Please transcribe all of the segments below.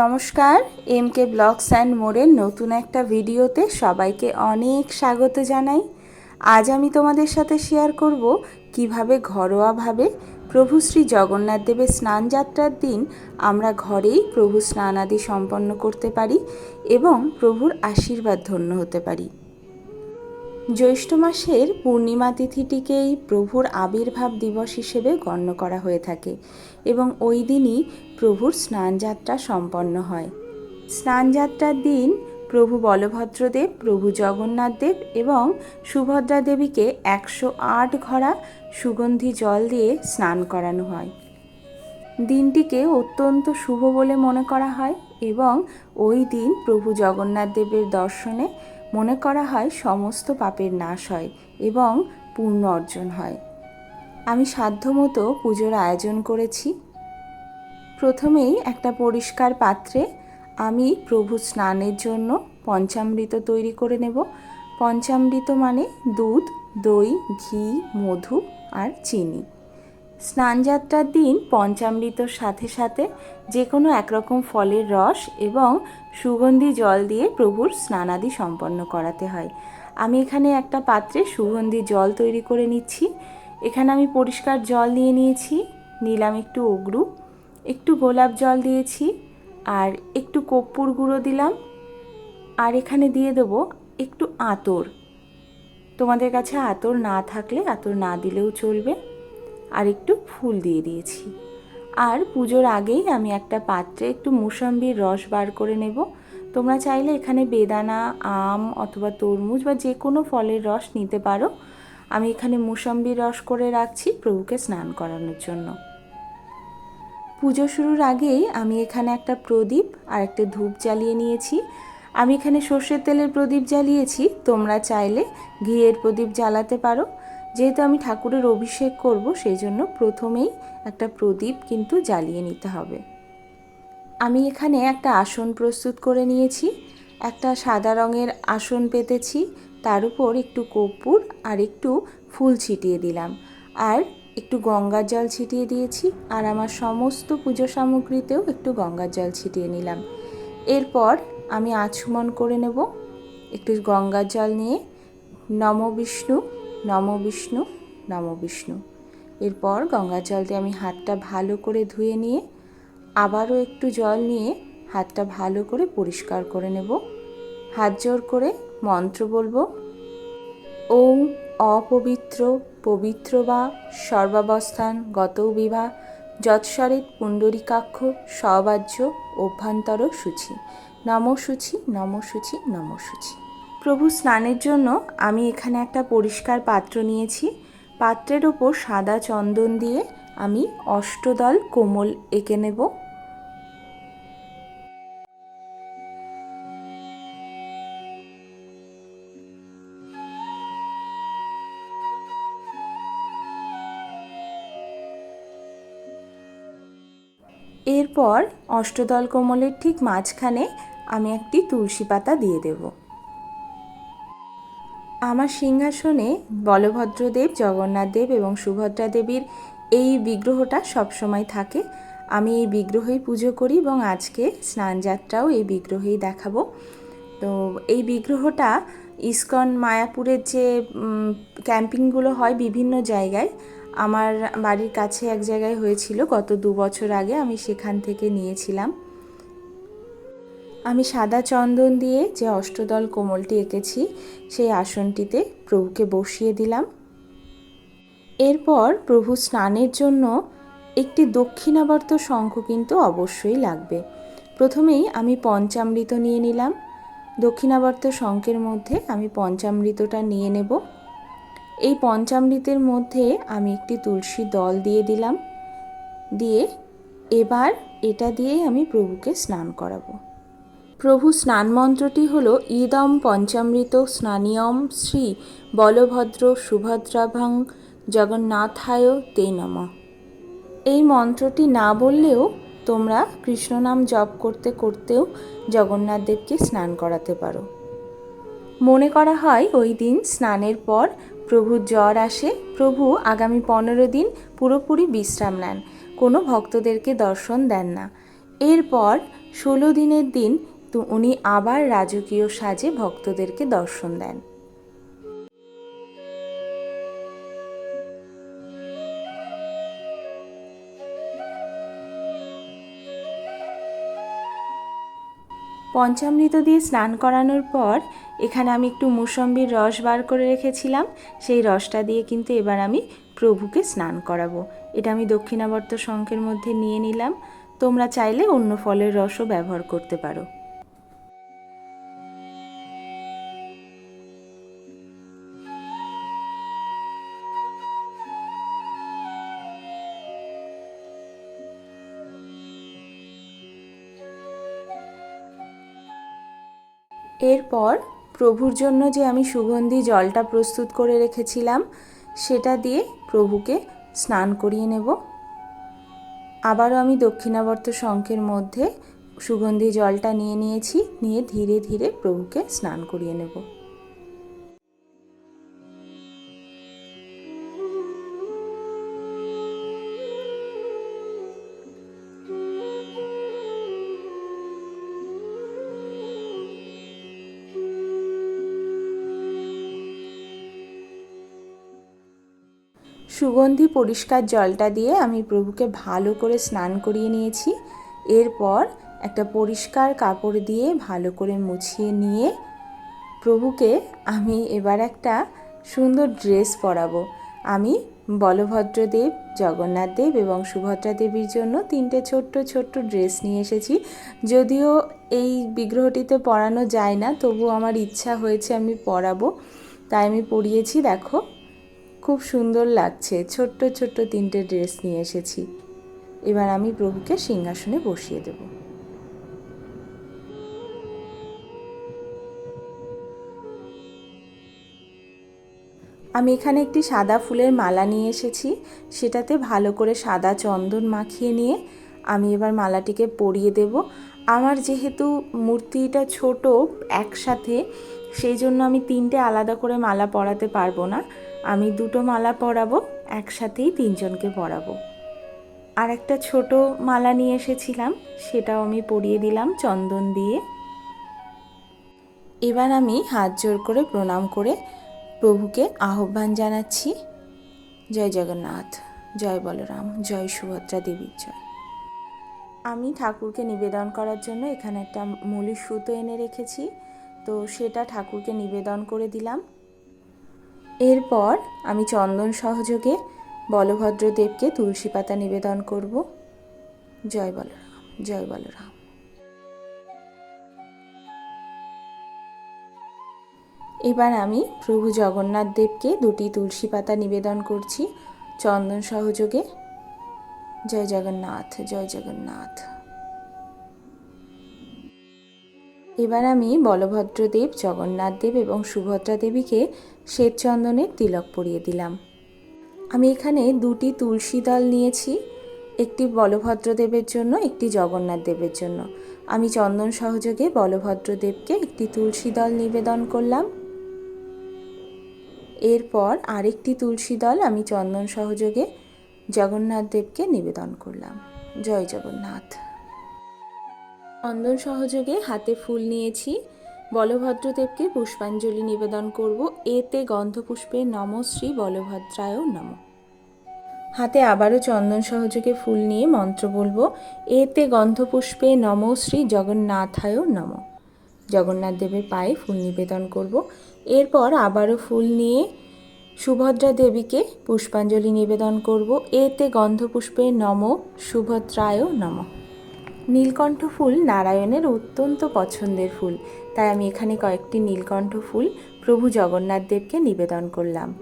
নমস্কার M K blogs and মোড়ের নতুন একটা ভিডিওতে সবাইকে অনেক স্বাগত জানাই। আজ আমি তোমাদের সাথে শেয়ার করব কীভাবে ঘরোয়াভাবে প্রভু শ্রী জগন্নাথ দেবের স্নান যাত্রার দিন আমরা ঘরেই প্রভু স্নান আদি সম্পন্ন করতে পারি এবং প্রভুর আশীর্বাদ ধন্য হতে পারি। জ্যৈষ্ঠ মাসের পূর্ণিমা তিথিটিকেই প্রভুর আবির্ভাব দিবস হিসেবে গণ্য করা হয়ে থাকে এবং ওই দিনই প্রভুর স্নানযাত্রা সম্পন্ন হয়। স্নানযাত্রার দিন প্রভু বলভদ্রদেব, প্রভু জগন্নাথ দেব এবং সুভদ্রা দেবীকে একশো আট ঘড়া সুগন্ধি জল দিয়ে স্নান করানো হয়। দিনটিকে অত্যন্ত শুভ বলে মনে করা হয় এবং ওই দিন প্রভু জগন্নাথ দেবের দর্শনে মনে করা হয় সমস্ত পাপের নাশ হয় এবং পূর্ণ অর্জন হয়। আমি সাধ্যমতো পুজোর আয়োজন করেছি। প্রথমেই একটা পরিষ্কার পাত্রে আমি প্রভু স্নানের জন্য পঞ্চামৃত তৈরি করে নেব। পঞ্চামৃত মানে দুধ, দই, ঘি, মধু আর চিনি। স্নানযাত্রার দিন পঞ্চামৃতর সাথে সাথে যে কোনো একরকম ফলের রস এবং সুগন্ধি জল দিয়ে প্রভুর স্নানাদি সম্পন্ন করাতে হয়। আমি এখানে একটা পাত্রে সুগন্ধি জল তৈরি করে নিচ্ছি। এখানে আমি পরিষ্কার জল নিয়ে নিয়েছি, নিলাম একটু অগ্রু, একটু গোলাপ জল দিয়েছি আর একটু কর্পূর গুঁড়ো দিলাম আর এখানে দিয়ে দেবো একটু আতর। তোমাদের কাছে আতর না থাকলে আতর না দিলেও চলবে। আর একটু ফুল দিয়ে দিয়েছি। আর পুজোর আগেই আমি একটা পাত্রে একটু মুসাম্বির রস বার করে নেব। তোমরা চাইলে এখানে বেদানা, আম অথবা তরমুজ বা যে কোনো ফলের রস নিতে পারো। আমি এখানে মুসাম্বির রস করে রাখছি প্রভুকে স্নান করানোর জন্য। পুজো শুরুর আগেই আমি এখানে একটা প্রদীপ আর একটা ধূপ জ্বালিয়ে নিয়েছি। আমি এখানে সর্ষের তেলের প্রদীপ জ্বালিয়েছি। তোমরা চাইলে ঘিয়ের প্রদীপ জ্বালাতে পারো। যেহেতু আমি ঠাকুরের অভিষেক করব, সেই জন্য প্রথমেই একটা প্রদীপ কিন্তু জ্বালিয়ে নিতে হবে। আমি এখানে একটা আসন প্রস্তুত করে নিয়েছি। একটা সাদা রঙের আসন পেতেছি। তার উপর একটু কর্পূর আর একটু ফুল ছিটিয়ে দিলাম। আর একটু গঙ্গার জল ছিটিয়ে দিয়েছি। আর আমার সমস্ত পুজো সামগ্রীতেও একটু গঙ্গার জল ছিটিয়ে নিলাম। এরপর আমি আচমন করে নেব। একটু গঙ্গার জল নিয়ে নম বিষ্ণু নম বিষ্ণু নম বিষ্ণু। এরপর গঙ্গার জল দিয়ে আমি হাতটা ভালো করে ধুয়ে নিয়ে আবারও একটু জল নিয়ে হাতটা ভালো করে পরিষ্কার করে নেব। হাত জোর করে মন্ত্র বলব। ওম অপবিত্র পবিত্র বা সর্বাবস্থান গত বিভা যৎসরিত পুণ্ডরিকাক্ষ সবাজ্য অভ্যন্তর সূচি। নম সূচি নম সূচি নম সূচি। প্রভু স্নানের জন্য আমি এখানে একটা পরিষ্কার পাত্র নিয়েছি। পাত্রের ওপর সাদা চন্দন দিয়ে আমি অষ্টদল কোমল এঁকে নেব। এরপর অষ্টদল কোমলের ঠিক মাঝখানে আমি একটি তুলসী পাতা দিয়ে দেব। আমার সিংহাসনে বলভদ্রদেব, জগন্নাথ দেব এবং সুভদ্রা দেবীর এই বিগ্রহটা সবসময় থাকে। আমি এই বিগ্রহেই পুজো করি এবং আজকে স্নানযাত্রাও এই বিগ্রহেই দেখাবো। তো এই বিগ্রহটা ইস্কন, মায়াপুরের যে ক্যাম্পিংগুলো হয় বিভিন্ন জায়গায়, আমার বাড়ির কাছে এক জায়গায় হয়েছিল। গত দু বছর আগে আমি সেখান থেকে নিয়েছিলাম। আমি সাদা চন্দন দিয়ে যে অষ্টদল কোমলটি এঁকেছি, সেই আসনটিতে প্রভুকে বসিয়ে দিলাম। এরপর প্রভু স্নানের জন্য একটি দক্ষিণাবর্ত শঙ্খ কিন্তু অবশ্যই লাগবে। প্রথমেই আমি পঞ্চামৃত নিয়ে নিলাম। দক্ষিণাবর্ত শঙ্খের মধ্যে আমি পঞ্চামৃতটা নিয়ে নেব। এই পঞ্চামৃতের মধ্যে আমি একটি তুলসী দল দিয়ে দিলাম। দিয়ে এবার এটা দিয়েই আমি প্রভুকে স্নান করাবো। প্রভু স্নান মন্ত্রটি হল ইদম পঞ্চামৃত স্নানিয়ম শ্রী বলভদ্র সুভদ্রাভাং জগন্নাথায় তে নম। এই মন্ত্রটি না বললেও তোমরা কৃষ্ণ নাম জপ করতে করতেও জগন্নাথ দেবকে স্নান করাতে পারো। মনে করা হয় ওই দিন স্নানের পর প্রভুর জ্বর আসে, প্রভু আগামী পনেরো দিন পুরোপুরি বিশ্রাম নেন, কোনো ভক্তদেরকে দর্শন দেন না। এরপর ষোলো দিনের দিন তো উনি আবার রাজকীয় সাজে ভক্তদেরকে দর্শন দেন। পঞ্চামৃত দিয়ে স্নান করানোর পর এখানে আমি একটু মুসম্বির রস বার করে রেখেছিলাম। সেই রসটা দিয়ে কিন্তু এবার আমি প্রভুকে স্নান করাবো। এটা আমি দক্ষিণাবর্ত শঙ্খের মধ্যে নিয়ে নিলাম। তোমরা চাইলে অন্য ফলের রসও ব্যবহার করতে পারো। এরপর প্রভুর জন্য যে আমি সুগন্ধি জলটা প্রস্তুত করে রেখেছিলাম, সেটা দিয়ে প্রভুকে স্নান করিয়ে নেব। আবারও আমি দক্ষিণাবর্ত শঙ্খের মধ্যে সুগন্ধি জলটা নিয়ে নিয়েছি, নিয়ে ধীরে ধীরে প্রভুকে স্নান করিয়ে নেব। সুগন্ধি পরিষ্কার জলটা দিয়ে আমি প্রভুকে ভালো করে স্নান করিয়ে নিয়েছি। এরপর একটা পরিষ্কার কাপড় দিয়ে ভালো করে মুছিয়ে নিয়ে প্রভুকে আমি এবার একটা সুন্দর ড্রেস পরাবো। আমি বলভদ্রদেব, জগন্নাথ দেব এবং সুভদ্রা দেবীর জন্য তিনটে ছোট্ট ছোট্ট ড্রেস নিয়ে এসেছি। যদিও এই বিগ্রহটিতে পরানো যায় না তবু আমার ইচ্ছা হয়েছে আমি পরাবো। তাই আমি পরিয়েছি, দেখো। খুব সুন্দর লাগছে। ছোট্ট ছোট্ট তিনটে ড্রেস নিয়ে এসেছি। এবার আমি প্রভুকে সিংহাসনে বসিয়ে দেব। আমি এখানে একটি সাদা ফুলের মালা নিয়ে এসেছি। সেটাতে ভালো করে সাদা চন্দন মাখিয়ে নিয়ে আমি এবার মালাটিকে পরিয়ে দেব। আমার যেহেতু মূর্তিটা ছোট একসাথে, সেই জন্য আমি তিনটে আলাদা করে মালা পরাতে পারব না। আমি দুটো মালা পরাবো, একসাথেই তিনজনকে পরাবো। আর একটা ছোট মালা নিয়ে এসেছিলাম, সেটাও আমি পরিয়ে দিলাম চন্দন দিয়ে। এবার আমি হাত জোর করে প্রণাম করে প্রভুকে আহ্বান জানাচ্ছি, জয় জগন্নাথ, জয় বলরাম, জয় সুভদ্রা দেবীর জয়। আমি ঠাকুরকে নিবেদন করার জন্য এখানে একটা মলি সুতো এনে রেখেছি, তো সেটা ঠাকুরকে নিবেদন করে দিলাম। এরপর আমি চন্দন সহযোগে বলভদ্রদেবকে তুলসী পাতা নিবেদন করব। জয় বলরাম জয় বলরাম। এবার আমি প্রভু জগন্নাথ দেবকে দুটি তুলসী পাতা নিবেদন করছি, চন্দন সহযোগে। জয় জগন্নাথ জয় জগন্নাথ। এবার আমি বলভদ্রদেব, জগন্নাথ দেব এবং সুভদ্রা দেবীকে শ্বেতচন্দনের তিলক পরিয়ে দিলাম। আমি এখানে দুটি তুলসী দল নিয়েছি, একটি বলভদ্রদেবের জন্য, একটি জগন্নাথ দেবের জন্য। আমি চন্দন সহযোগে বলভদ্রদেবকে একটি তুলসী দল নিবেদন করলাম। এরপর আরেকটি তুলসী দল আমি চন্দন সহযোগে জগন্নাথ দেবকে নিবেদন করলাম। জয় জগন্নাথ। চন্দন সহযোগে হাতে ফুল নিয়েছি। বলভদ্রদেবকে পুষ্পাঞ্জলি নিবেদন করব। এতে গন্ধপুষ্পে নম শ্রী বলভদ্রায় নম। হাতে আবারও চন্দন সহযোগে ফুল নিয়ে মন্ত্র বলব। এতে গন্ধপুষ্পে নম শ্রী জগন্নাথায় নম। জগন্নাথ দেবের পায়ে ফুল নিবেদন করব। এরপর আবারও ফুল নিয়ে সুভদ্রা দেবীকে পুষ্পাঞ্জলি নিবেদন করব। এতে গন্ধপুষ্পে নম, সুভদ্রায় নম। নীলকণ্ঠ ফুল নারায়ণের অত্যন্ত পছন্দের ফুল। তাই আমি এখানে কয়েকটি নীলকণ্ঠ ফুল প্রভু জগন্নাথ দেবকে নিবেদন করলাম।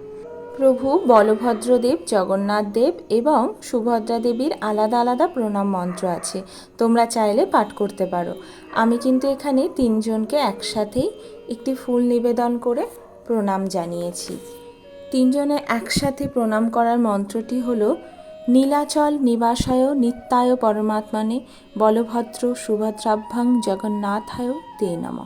প্রভু বলভদ্রদেব জগন্নাথ দেব এবং সুভদ্রা দেবীর আলাদা আলাদা প্রণাম মন্ত্র আছে। তোমরা চাইলে পাঠ করতে পারো। আমি কিন্তু এখানে তিনজনকে একসাথেই একটি ফুল নিবেদন করে প্রণাম জানিয়েছি। তিনজনে একসাথে প্রণাম করার মন্ত্রটি হলো নীলাচল নিবাসায় নিত্যায় পরমাত্মানে বলভদ্র সুভদ্রাভ্যাং জগন্নাথায় তে নম।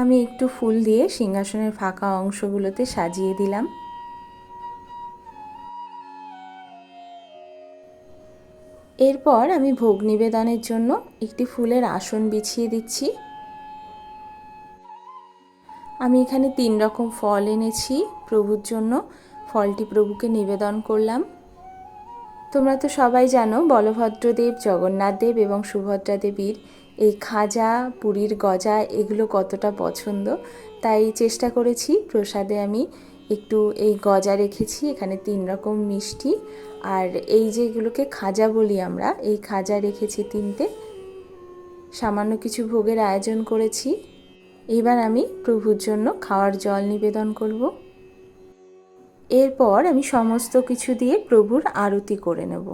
আমি একটু ফুল দিয়ে সিংহাসনের ফাঁকা অংশগুলোতে সাজিয়ে দিলাম। এরপর আমি ভোগ নিবেদনের জন্য একটি ফুলের আসন বিছিয়ে দিচ্ছি। আমি এখানে তিন রকম ফল এনেছি। প্রভুর জন্য ফলটি প্রভুকে নিবেদন করলাম। তোমরা তো সবাই জানো বলভদ্রদেব জগন্নাথদেব এবং সুভদ্রা দেবীর এই খাজা, পুরীর গজা এগুলো কতটা পছন্দ। তাই চেষ্টা করেছি প্রসাদে আমি একটু এই গজা রেখেছি, এখানে তিন রকম মিষ্টি। আর এই যেগুলোকে খাজা বলি আমরা, এই খাজা রেখেছি তিনটে। সামান্য কিছু ভোগের আয়োজন করেছি। এবার আমি প্রভুর জন্য খাওয়ার জল নিবেদন করব। এরপর আমি সমস্ত কিছু দিয়ে প্রভুর আরতি করে নেব।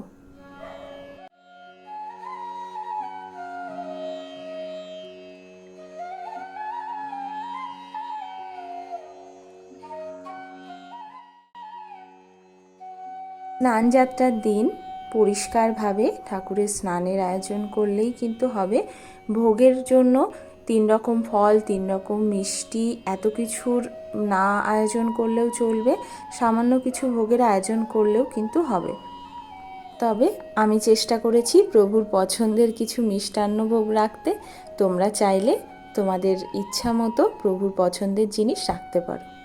স্নানযাত্রার দিন পরিষ্কারভাবে ঠাকুরের স্নানের আয়োজন করলেই কিন্তু হবে। ভোগের জন্য তিন রকম ফল, তিন রকম মিষ্টি, এত কিছুর না আয়োজন করলেও চলবে, সামান্য কিছু ভোগের আয়োজন করলেও কিন্তু হবে। তবে আমি চেষ্টা করেছি প্রভুর পছন্দের কিছু মিষ্টান্ন ভোগ রাখতে। তোমরা চাইলে তোমাদের ইচ্ছা মতো প্রভুর পছন্দের জিনিস রাখতে পারো।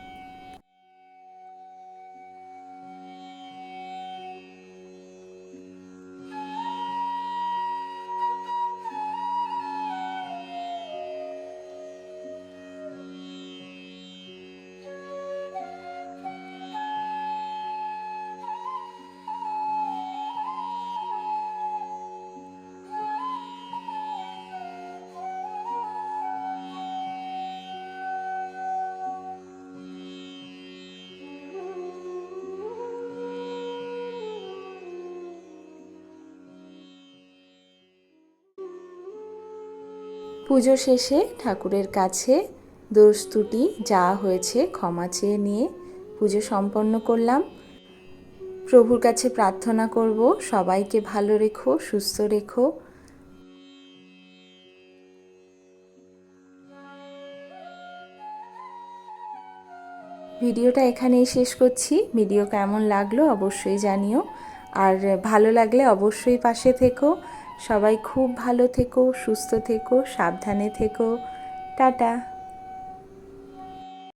পুজো শেষে ঠাকুরের কাছে দোষ যা হয়েছে ক্ষমা চেয়ে নিয়ে পুজো সম্পন্ন করলাম। প্রভুর কাছে প্রার্থনা করব, সবাইকে ভালো রেখো, সুস্থ রেখো। ভিডিওটা এখানেই শেষ করছি। ভিডিও কেমন লাগল অবশ্যই জানিও। আর ভালো লাগলে অবশ্যই পাশে থেকো। সবাই খুব ভালো থেকো সুস্থ থেকো সাবধানে থেকো। টাটা।